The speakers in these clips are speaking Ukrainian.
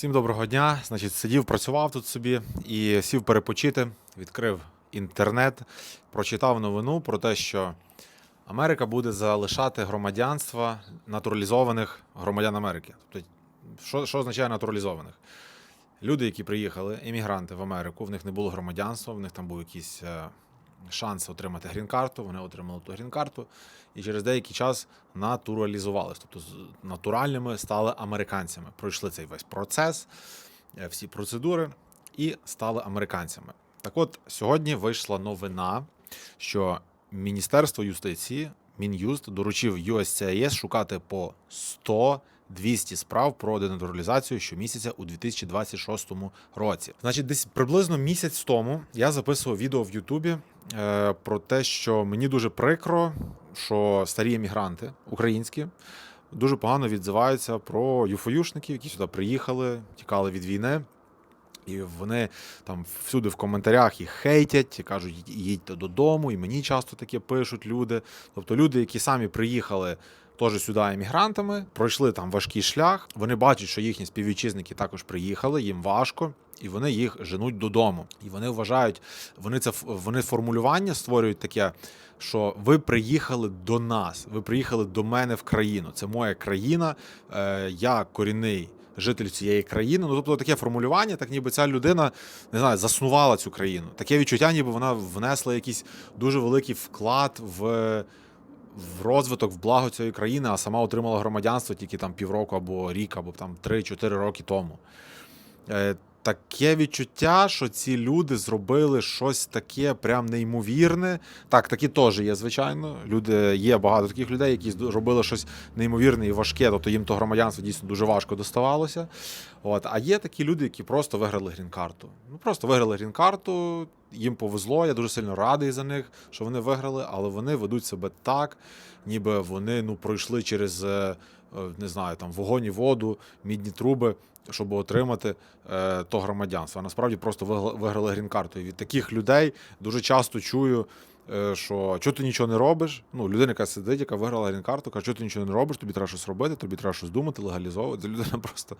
Всім доброго дня. Значить, сидів, працював тут собі і сів перепочити, відкрив інтернет, прочитав новину про те, що Америка буде залишати громадянство натуралізованих громадян Америки. Тобто, що, що означає натуралізованих? Люди, які приїхали, емігранти в Америку, в них не було громадянства, в них там був якийсь е, шанс отримати грін-карту, вони отримали ту грін-карту і через деякий час натуралізувались. Тобто натуральними стали американцями. Пройшли цей весь процес, е, всі процедури і стали американцями. Так от сьогодні вийшла новина, що Міністерство юстиції, Мін'юст, доручив USCIS шукати по 100 200 справ про денатуралізацію щомісяця у 2026 році. Значить, десь приблизно місяць тому я записував відео в Ютубі про те, що мені дуже прикро, що старі емігранти українські дуже погано відзиваються про юфоюшників, які сюди приїхали, тікали від війни. І вони там всюди в коментарях їх хейтять, і кажуть, їдьте додому, і мені часто таке пишуть люди. Тобто люди, які самі приїхали теж сюди емігрантами, пройшли там важкий шлях. Вони бачать, що їхні співвітчизники також приїхали, їм важко, і вони їх женуть додому. І вони вважають, вони це вони формулювання створюють таке, що ви приїхали до нас, ви приїхали до мене в країну. Це моя країна, е, я корінний. Житель цієї країни, ну тобто таке формулювання, так ніби ця людина не знаю, заснувала цю країну. Таке відчуття, ніби вона внесла якийсь дуже великий вклад в, в розвиток, в благо цієї країни, а сама отримала громадянство тільки там півроку або рік, або там 3-4 роки тому. Таке відчуття, що ці люди зробили щось таке прям неймовірне. Так, такі теж є, звичайно. Люди є багато таких людей, які зробили щось неймовірне і важке, тобто їм то громадянство дійсно дуже важко доставалося. От, а є такі люди, які просто виграли грін-карту. Ну просто виграли грін-карту, їм повезло. Я дуже сильно радий за них, що вони виграли, але вони ведуть себе так, ніби вони ну пройшли через е, е, не знаю, там вогонь і воду, мідні труби, щоб отримати е, то громадянство. А насправді просто виграли грін-карту. І від таких людей дуже часто чую. е, Що чого ти нічого не робиш? Ну, людина, яка сидить, яка виграла грін-карту, каже, що ти нічого не робиш, тобі треба щось робити, тобі треба щось думати, легалізовувати. Людина просто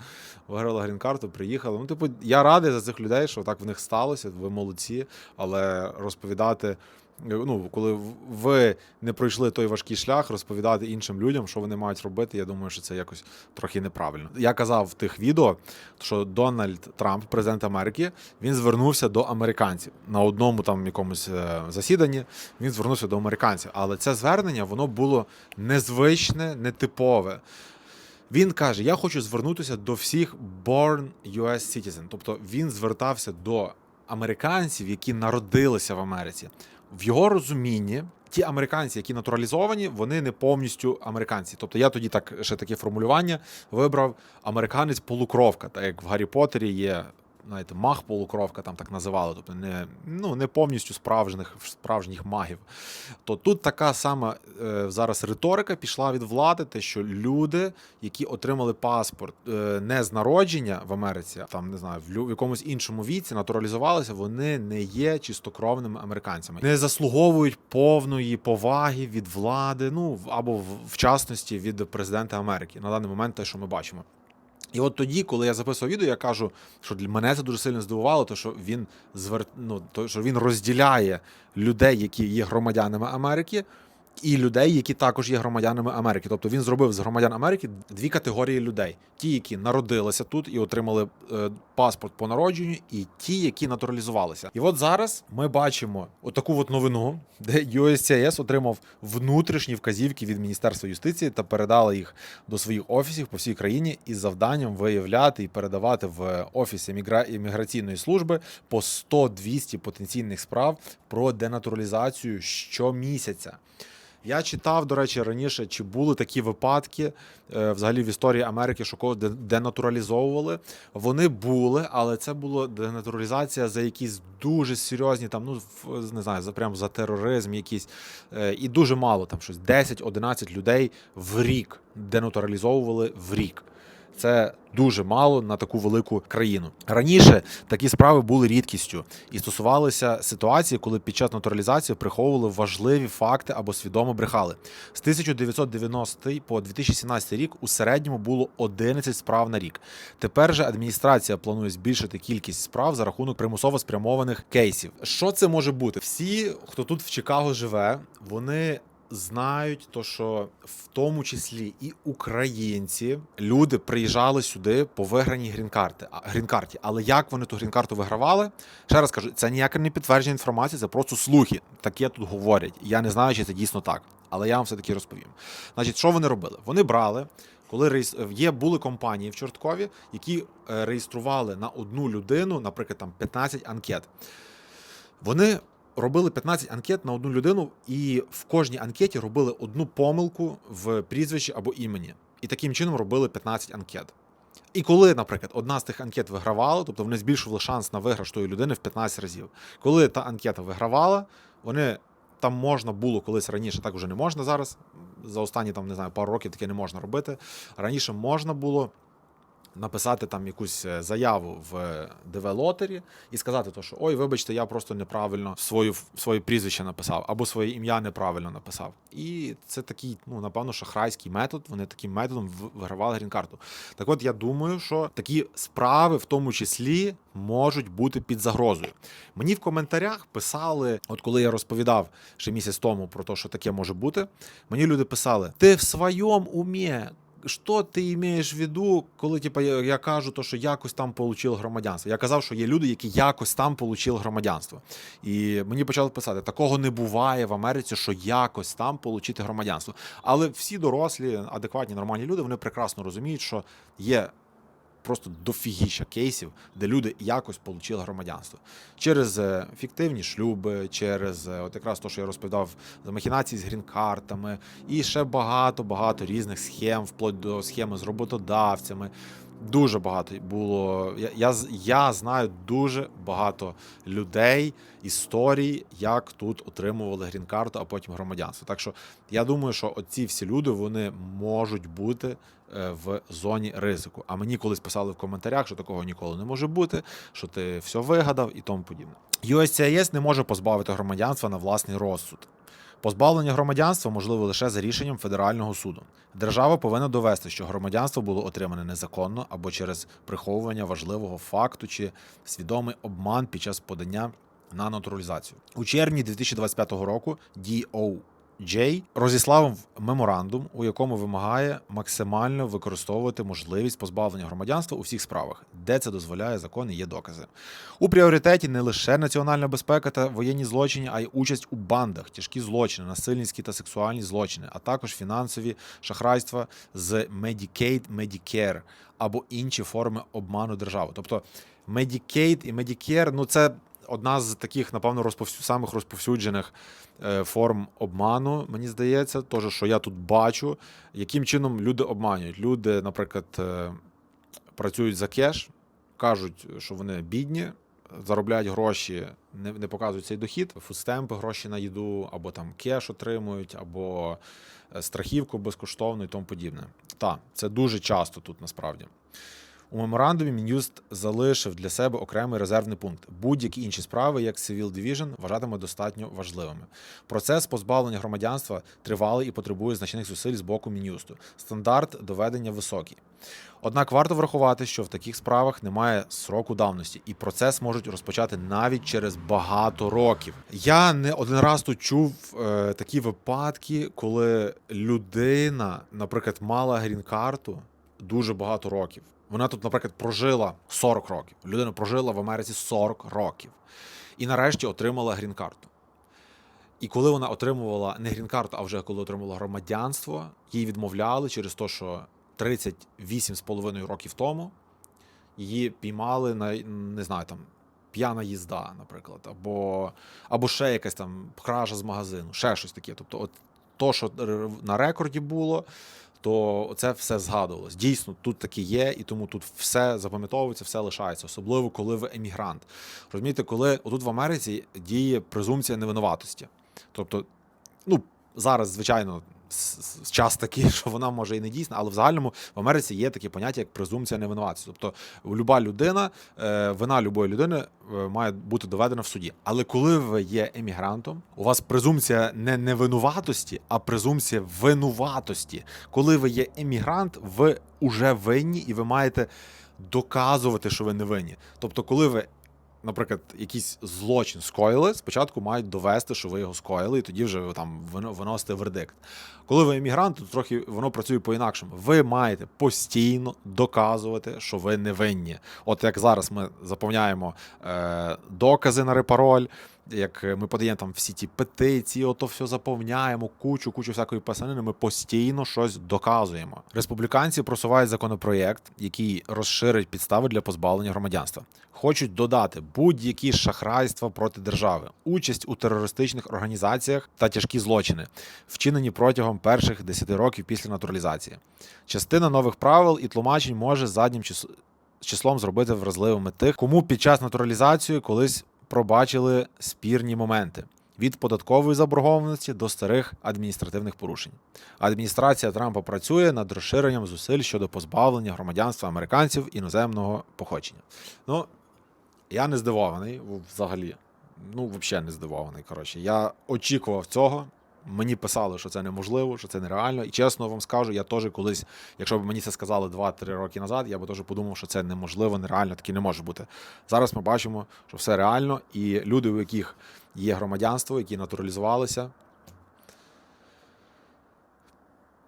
виграла грін-карту, приїхала. Ну, типу, я радий за цих людей, що так в них сталося. Ви молодці, але розповідати. Ну, коли ви не пройшли той важкий шлях, розповідати іншим людям, що вони мають робити, я думаю, що це якось трохи неправильно. Я казав в тих відео, що Дональд Трамп, президент Америки, він звернувся до американців на одному там якомусь е, засіданні. Він звернувся до американців, але це звернення воно було незвичне, нетипове. Він каже: Я хочу звернутися до всіх born US citizen. Тобто він звертався до американців, які народилися в Америці. В його розумінні, ті американці, які натуралізовані, вони не повністю американці. Тобто я тоді так ще таке формулювання вибрав американець полукровка, так як в Гаррі Поттері є. Знаєте, маг полукровка там так називали, тобто не, ну, не повністю справжніх, справжніх магів. То тут така сама е, зараз риторика пішла від влади, те, що люди, які отримали паспорт е, не з народження в Америці, там не знаю, в, лю- в якомусь іншому віці натуралізувалися, вони не є чистокровними американцями, не заслуговують повної поваги від влади, ну або в, в частності від президента Америки на даний момент, те, що ми бачимо. І от тоді, коли я записував відео, я кажу, що для мене це дуже сильно здивувало, то що він звер... ну, то, що він розділяє людей, які є громадянами Америки, і людей, які також є громадянами Америки. Тобто він зробив з громадян Америки дві категорії людей: ті, які народилися тут і отримали е, паспорт по народженню, і ті, які натуралізувалися. І от зараз ми бачимо отаку от новину, де USCIS отримав внутрішні вказівки від Міністерства юстиції та передали їх до своїх офісів по всій країні із завданням виявляти і передавати в офіс імміграційної служби по 100-200 потенційних справ про денатуралізацію щомісяця. Я читав, до речі, раніше, чи були такі випадки е, взагалі в історії Америки, що когось денатуралізовували. Вони були, але це була денатуралізація за якісь дуже серйозні, там, ну не знаю, за прям за тероризм якийсь. Е, І дуже мало, там щось 10-11 людей в рік денатуралізовували в рік. Це дуже мало на таку велику країну. Раніше такі справи були рідкістю і стосувалися ситуації, коли під час натуралізації приховували важливі факти або свідомо брехали. З 1990 по 2017 рік у середньому було 11 справ на рік. Тепер же адміністрація планує збільшити кількість справ за рахунок примусово спрямованих кейсів. Що це може бути? Всі, хто тут в Чикаго живе, вони знають, то що в тому числі і українці люди приїжджали сюди по виграній грін-карти. Але як вони ту грін-карту вигравали? Ще раз кажу, це ніяка не підтверджена інформація, це просто слухи. Таке тут говорять. Я не знаю, чи це дійсно так, але я вам все таки розповім. Значить, що вони робили? Вони брали. Коли є були компанії в Чорткові, які е, реєстрували на одну людину, наприклад, там 15 анкет. Вони робили 15 анкет на одну людину, і в кожній анкеті робили одну помилку в прізвищі або імені. І таким чином робили 15 анкет. І коли, наприклад, одна з тих анкет вигравала, тобто вони збільшували шанс на виграш тої людини в 15 разів. Коли та анкета вигравала, вони там можна було колись раніше, так вже не можна зараз. За останні там не знаю пару років таке не можна робити. Раніше можна було написати там якусь е, заяву в девелотері і сказати, то, що ой, вибачте, я просто неправильно свою, своє прізвище написав або своє ім'я неправильно написав. І це такий, ну напевно, шахрайський метод. Вони таким методом вигравали грін-карту. Так от я думаю, що такі справи, в тому числі, можуть бути під загрозою. Мені в коментарях писали, от коли я розповідав ще місяць тому про те, що таке може бути, мені люди писали: ти в своєму умі. Що ти маєш в виду, коли типу, я, я кажу, то, що якось там отримав громадянство? Я казав, що є люди, які якось там отримали громадянство. І мені почали писати: такого не буває в Америці, що якось там отримати громадянство. Але всі дорослі, адекватні, нормальні люди, вони прекрасно розуміють, що є просто дофігіща кейсів, де люди якось отримали громадянство через е, фіктивні шлюби, через е, от якраз то, що я розповідав за махінації з грін-картами, і ще багато багато різних схем, вплоть до схеми з роботодавцями. Дуже багато було. Я, я, я знаю дуже багато людей, історій, як тут отримували грін-карту, а потім громадянство. Так що я думаю, що оці всі люди вони можуть бути е, в зоні ризику. А мені колись писали в коментарях, що такого ніколи не може бути, що ти все вигадав і тому подібне. USCIS не може позбавити громадянства на власний розсуд. Позбавлення громадянства можливо лише за рішенням федерального суду. Держава повинна довести, що громадянство було отримане незаконно або через приховування важливого факту чи свідомий обман під час подання на натуралізацію. У червні 2025 року DOJ розіслав меморандум, у якому вимагає максимально використовувати можливість позбавлення громадянства у всіх справах, де це дозволяє закон і є докази. У пріоритеті не лише національна безпека та воєнні злочини, а й участь у бандах, тяжкі злочини, насильницькі та сексуальні злочини, а також фінансові шахрайства з Medicaid, Medicare або інші форми обману держави. Тобто Medicaid і Medicare, ну це одна з таких, напевно, розповсю... самих розповсюджених е, форм обману, мені здається, теж, що я тут бачу, яким чином люди обманюють. Люди, наприклад, е, працюють за кеш, кажуть, що вони бідні, заробляють гроші, не, не показують цей дохід, фудстемпи, гроші на їду, або там кеш отримують, або е, страхівку безкоштовну і тому подібне. Так, це дуже часто тут насправді. У меморандумі Мін'юст залишив для себе окремий резервний пункт. Будь-які інші справи, як Civil Division, вважатиме достатньо важливими. Процес позбавлення громадянства тривалий і потребує значних зусиль з боку Мін'юсту. Стандарт доведення високий. Однак варто врахувати, що в таких справах немає сроку давності, і процес можуть розпочати навіть через багато років. Я не один раз тут чув е, такі випадки, коли людина, наприклад, мала грін-карту дуже багато років. Вона тут, наприклад, прожила 40 років. Людина прожила в Америці 40 років. І нарешті отримала грін-карту. І коли вона отримувала не грін-карту, а вже коли отримала громадянство, їй відмовляли через те, що 38,5 років тому її піймали на не знаю там п'яна їзда, наприклад, або, або ще якась там кража з магазину, ще щось таке. Тобто, от то, що на рекорді було, то це все згадувалось. Дійсно, тут таке є, і тому тут все запам'ятовується, все лишається, особливо коли ви емігрант. Розумієте, коли отут в Америці діє презумпція невинуватості. Тобто, ну зараз, звичайно, час такий, що вона може і не дійсна, але в загальному в Америці є таке поняття, як презумпція невинуватості. Тобто люба людина, е, вина любої людини е, має бути доведена в суді. Але коли ви є емігрантом, у вас презумпція не невинуватості, а презумпція винуватості. Коли ви є емігрант, ви уже винні і ви маєте доказувати, що ви не винні. Тобто, коли ви наприклад, якийсь злочин скоїли, спочатку мають довести, що ви його скоїли, і тоді вже ви там вино- виносите вердикт. Коли ви емігрант, то трохи воно працює по-інакшому. Ви маєте постійно доказувати, що ви не винні. От як зараз ми заповняємо е, докази на репароль, як ми подаємо там всі ті петиції, ото все заповняємо, кучу, кучу всякої писанини, ми постійно щось доказуємо. Республіканці просувають законопроєкт, який розширить підстави для позбавлення громадянства. Хочуть додати будь-які шахрайства проти держави, участь у терористичних організаціях та тяжкі злочини, вчинені протягом перших 10 років після натуралізації. Частина нових правил і тлумачень може заднім числом зробити вразливими тих, кому під час натуралізації колись пробачили спірні моменти. Від податкової заборгованості до старих адміністративних порушень. Адміністрація Трампа працює над розширенням зусиль щодо позбавлення громадянства американців іноземного походження. Ну, я не здивований взагалі. Ну, взагалі не здивований. Коротше, я очікував цього. Мені писали, що це неможливо, що це нереально. І чесно вам скажу, я теж колись, якщо б мені це сказали 2-3 роки назад, я би теж подумав, що це неможливо, нереально, таке не може бути. Зараз ми бачимо, що все реально, і люди, у яких є громадянство, які натуралізувалися,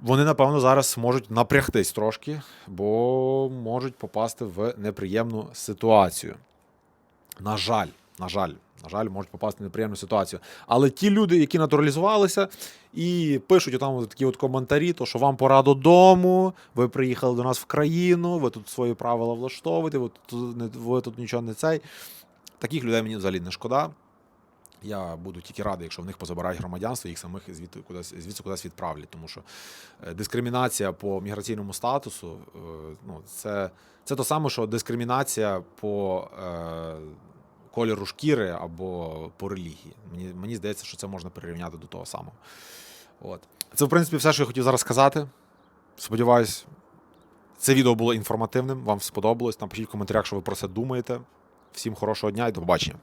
вони, напевно, зараз можуть напрягтись трошки, бо можуть попасти в неприємну ситуацію. На жаль, на жаль, на жаль, можуть попасти в неприємну ситуацію. Але ті люди, які натуралізувалися і пишуть там такі от коментарі, то що вам пора додому, ви приїхали до нас в країну, ви тут свої правила влаштовуєте, ви тут, ви тут нічого не цей. Таких людей мені взагалі не шкода. Я буду тільки радий, якщо в них позабирають громадянство, їх самих звідти кудись, звідси кудись відправлять. Тому що е, дискримінація по міграційному статусу е, ну, це, це то саме, що дискримінація по е, кольору шкіри або по релігії. Мені, мені здається, що це можна прирівняти до того самого. От. Це, в принципі, все, що я хотів зараз сказати. Сподіваюсь, це відео було інформативним, вам сподобалось. Напишіть в коментарях, що ви про це думаєте. Всім хорошого дня і до побачення.